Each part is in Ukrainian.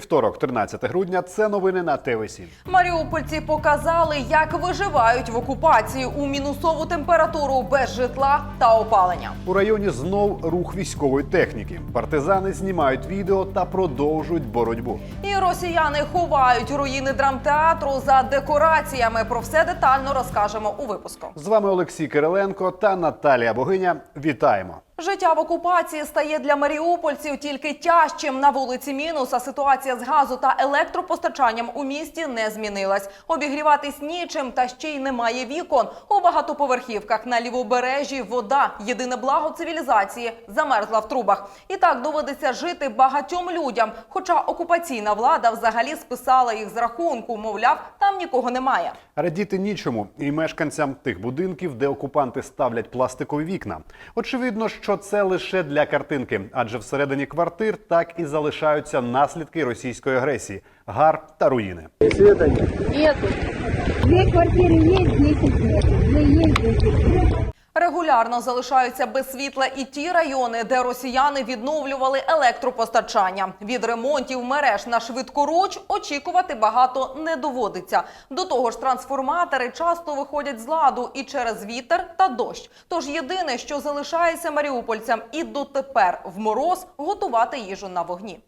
Вівторок, 13 грудня. Це новини на ТВ7. Маріупольці показали, як виживають в окупації у мінусову температуру без житла та опалення. У районі знов рух військової техніки. Партизани знімають відео та продовжують боротьбу. І росіяни ховають руїни драмтеатру за декораціями. Про все детально розкажемо у випуску. З вами Олексій Кириленко та Наталія Богиня. Вітаємо! Життя в окупації стає для маріупольців тільки тяжчим. На вулиці мінус, а ситуація з газу та електропостачанням у місті не змінилась. Обігріватись нічим та ще й немає вікон. У багатоповерхівках на лівобережжі вода єдине благо цивілізації замерзла в трубах. І так доводиться жити багатьом людям. Хоча окупаційна влада взагалі списала їх з рахунку, мовляв, там нікого немає. Радіти нічому і мешканцям тих будинків, де окупанти ставлять пластикові вікна. Очевидно, що це лише для картинки, адже всередині квартир так і залишаються наслідки російської агресії, гар та руїни. Нету. Две квартиры есть, 10 нет. Две є 10 нет. Регулярно залишаються без світла і ті райони, де росіяни відновлювали електропостачання. Від ремонтів мереж на швидкоруч очікувати багато не доводиться. До того ж, трансформатори часто виходять з ладу і через вітер та дощ. Тож єдине, що залишається маріупольцям і дотепер в мороз готувати їжу на вогні.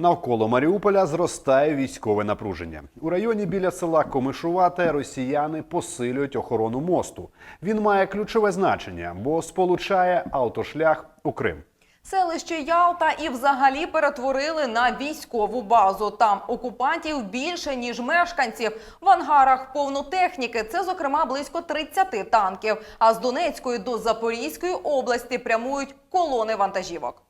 Навколо Маріуполя зростає військове напруження. У районі біля села Комишувате росіяни посилюють охорону мосту. Він має ключове значення, бо сполучає автошлях у Крим. Селище Ялта і взагалі перетворили на військову базу. Там окупантів більше ніж мешканців. В ангарах повно техніки. Це зокрема близько 30 танків. А з Донецької до Запорізької області прямують колони вантажівок.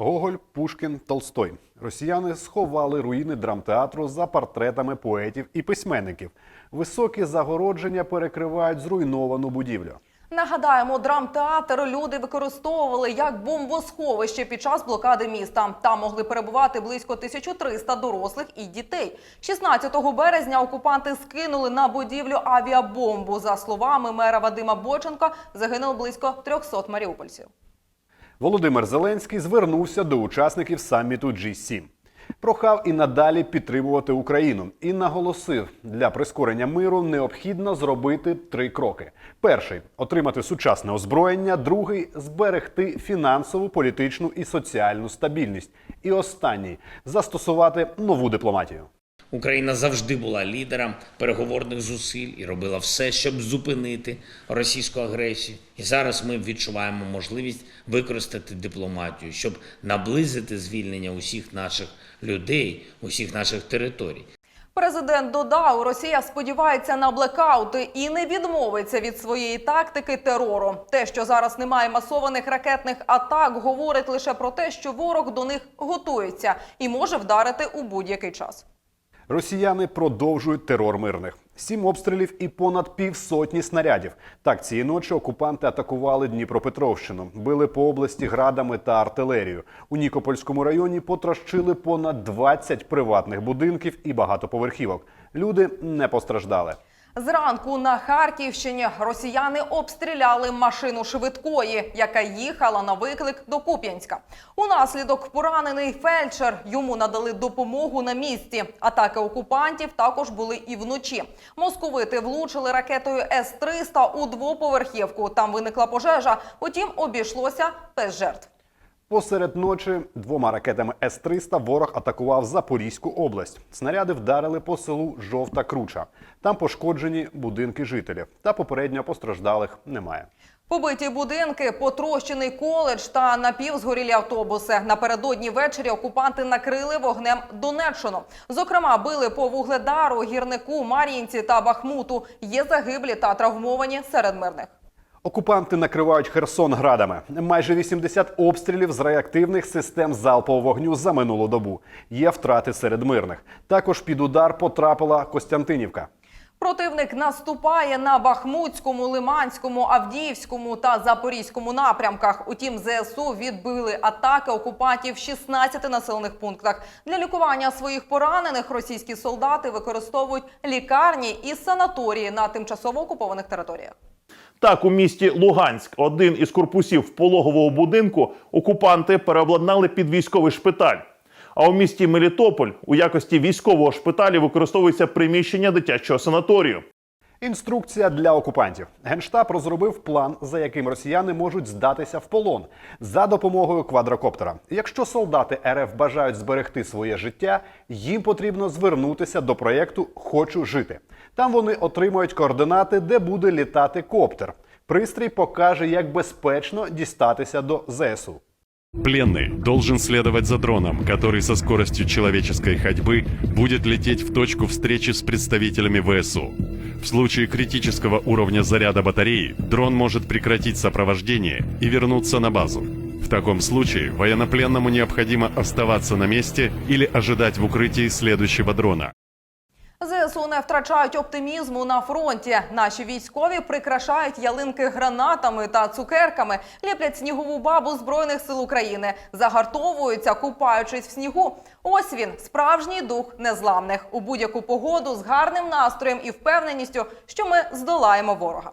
Гоголь, Пушкін, Толстой. Росіяни сховали руїни драмтеатру за портретами поетів і письменників. Високі загородження перекривають зруйновану будівлю. Нагадаємо, драмтеатр люди використовували як бомбосховище під час блокади міста. Там могли перебувати близько 1300 дорослих і дітей. 16 березня окупанти скинули на будівлю авіабомбу. За словами мера Вадима Боченка, загинуло близько 300 маріупольців. Володимир Зеленський звернувся до учасників саміту G7. Прохав і надалі підтримувати Україну і наголосив, для прискорення миру необхідно зробити три кроки: перший отримати сучасне озброєння, другий зберегти фінансову, політичну і соціальну стабільність. І останній застосувати нову дипломатію. Україна завжди була лідером переговорних зусиль і робила все, щоб зупинити російську агресію. І зараз ми відчуваємо можливість використати дипломатію, щоб наблизити звільнення усіх наших людей, усіх наших територій. Президент додав, Росія сподівається на блекаути і не відмовиться від своєї тактики терору. Те, що зараз немає масованих ракетних атак, говорить лише про те, що ворог до них готується і може вдарити у будь-який час. Росіяни продовжують терор мирних. Сім обстрілів і понад півсотні снарядів. Так цієї ночі окупанти атакували Дніпропетровщину, били по області градами та артилерію. У Нікопольському районі потрощили понад 20 приватних будинків і багатоповерхівок. Люди не постраждали. Зранку на Харківщині росіяни обстріляли машину швидкої, яка їхала на виклик до Куп'янська. Унаслідок поранений фельдшер йому надали допомогу на місці. Атаки окупантів також були і вночі. Московити влучили ракетою С-300 у двоповерхівку. Там виникла пожежа. Утім, обійшлося без жертв. Посеред ночі двома ракетами С-300 ворог атакував Запорізьку область. Снаряди вдарили по селу Жовта Круча. Там пошкоджені будинки жителів. Та попередньо постраждалих немає. Побиті будинки, потрощений коледж та напівзгорілі автобуси. Напередодні ввечері окупанти накрили вогнем Донеччину. Зокрема, били по вугледару, гірнику, Мар'їнці та Бахмуту. Є загиблі та травмовані серед мирних. Окупанти накривають Херсон градами. Майже 80 обстрілів з реактивних систем залпового вогню за минулу добу. Є втрати серед мирних. Також під удар потрапила Костянтинівка. Противник наступає на Бахмутському, Лиманському, Авдіївському та Запорізькому напрямках. Утім, ЗСУ відбили атаки окупантів в 16 населених пунктах. Для лікування своїх поранених російські солдати використовують лікарні і санаторії на тимчасово окупованих територіях. Так, у місті Луганськ один із корпусів пологового будинку окупанти переобладнали під військовий шпиталь. А у місті Мелітополь у якості військового шпиталю використовується приміщення дитячого санаторію. Інструкція для окупантів. Генштаб розробив план, за яким росіяни можуть здатися в полон за допомогою квадрокоптера. Якщо солдати РФ бажають зберегти своє життя, їм потрібно звернутися до проєкту Хочу жити. Там вони отримають координати, де буде літати коптер. Пристрій покаже, як безпечно дістатися до ЗСУ. Пленный должен следовать за дроном, который со скоростью человеческой ходьбы будет лететь в точку встречи с представителями ВСУ. В случае критического уровня заряда батареи дрон может прекратить сопровождение и вернуться на базу. В таком случае военнопленному необходимо оставаться на месте или ожидать в укрытии следующего дрона. ЗСУ не втрачають оптимізму на фронті. Наші військові прикрашають ялинки гранатами та цукерками, ліплять снігову бабу збройних сил України, загартовуються, купаючись в снігу. Ось він, справжній дух незламних у будь-яку погоду з гарним настроєм і впевненістю, що ми здолаємо ворога.